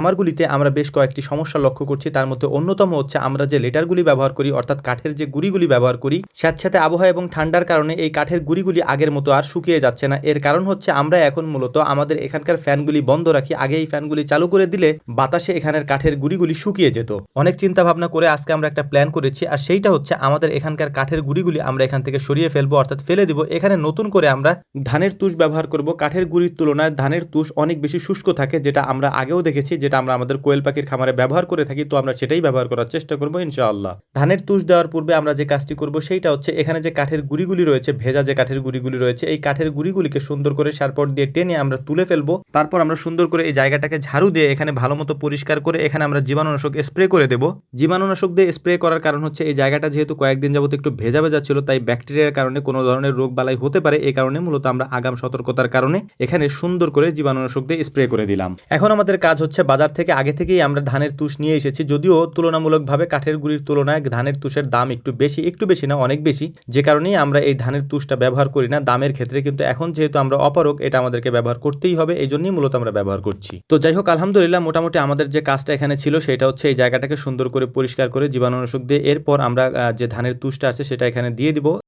খামারগুলিতে আমরা বেশ কয়েকটি সমস্যা লক্ষ্য করছি। তার মধ্যে অন্যতম হচ্ছে আমরা যে লেটারগুলি ব্যবহার করি, অর্থাৎ কাঠের যে গুড়িগুলি ব্যবহার করি স্যাঁতস্যাঁতে আবহাওয়া এবং ঠান্ডার কারণে এই কাঠের গুড়িগুলি আগের মতো আর শুকিয়ে যাচ্ছে না। এর কারণ হচ্ছে আমরা এখন মূলত আমাদের এখানকার ফ্যানগুলি বন্ধ রাখি। আগে এই ফ্যানগুলি চালু করে দিলে বাতাসে এখানের কাঠের গুড়িগুলি শুকিয়ে যেত। অনেক চিন্তা ভাবনা করে আজকে আমরা একটা প্ল্যান করেছি আর সেইটা হচ্ছে আমাদের এখানকার কাঠের গুড়িগুলি আমরা এখান থেকে সরিয়ে ফেলব, অর্থাৎ ফেলে দিব। এখানে নতুন করে আমরা ধানের তুষ ব্যবহার করব। কাঠের গুড়ির তুলনায় ধানের তুষ অনেক বেশি শুষ্ক থাকে, যেটা আমরা আগেও দেখেছি যেটা আমরা আমাদের কোয়েল পাখির খামারে ব্যবহার করে থাকি, তো আমরা সেটাই ব্যবহার করার চেষ্টা করব ইনশাআল্লাহ। ধানের তুষ দেওয়ার পূর্বে আমরা যে কাজটি করব সেইটা হচ্ছে এখানে যে কাঠের গুড়িগুলি রয়েছে, ভেজা যে কাঠের গুড়িগুলি রয়েছে, এই কাঠের গুড়িগুলিকে সুন্দর করে সারপট দিয়ে টেনে আমরা তুলে ফেলব। তারপর আমরা সুন্দর করে এই জায়গাটাকে ঝাড়ু দিয়ে এখানে ভালো মতো পরিষ্কার করে এখানে আমরা জীবাণুনাশক স্প্রে করে দেব। জীবাণুনাশক দিয়ে স্প্রে করার কারণ হচ্ছে এই জায়গাটা যেহেতু কয়েকদিন যাবত একটু ভেজা ভেজা ছিল, তাই ব্যাকটেরিয়ার কারণে কোনো ধরনের রোগ বালাই হতে পারে এই কারণে মূলত আমরা আগাম সতর্কতার কারণে এখানে সুন্দর করে জীবাণুনাশক দিয়ে স্প্রে করে দিলাম। এখন আমাদের কাজ হচ্ছে বাজার থেকে আগে থেকেই আমরা ধানের তুষ নিয়ে এসেছি। যদিও তুলনামূলকভাবে কাঠের গুড়ির তুলনায় ধানের তুষের দাম একটু বেশি একটু বেশি না, অনেক বেশি। যে কারণেই আমরা এই ধানের তুষটা ব্যবহার করি না। দামের ক্ষেত্রে কিন্তু এখন যেহেতু আমরা অপারক এটা আমাদেরকে ব্যবহার করতেই হবে। এই জন্যই মূলত আমরা ব্যবহার করছি। তো যাই হোক, আলহামদুলিল্লাহ মোটামুটি আমাদের যে কাজটা এখানে ছিল, সেটা হচ্ছে এই জায়গাটাকে সুন্দর করে পরিষ্কার করে জীবাণুনাশক দিয়ে এরপর আমরা যে ধানের তুষটা আছে, সেটা এখানে দিয়ে দিব।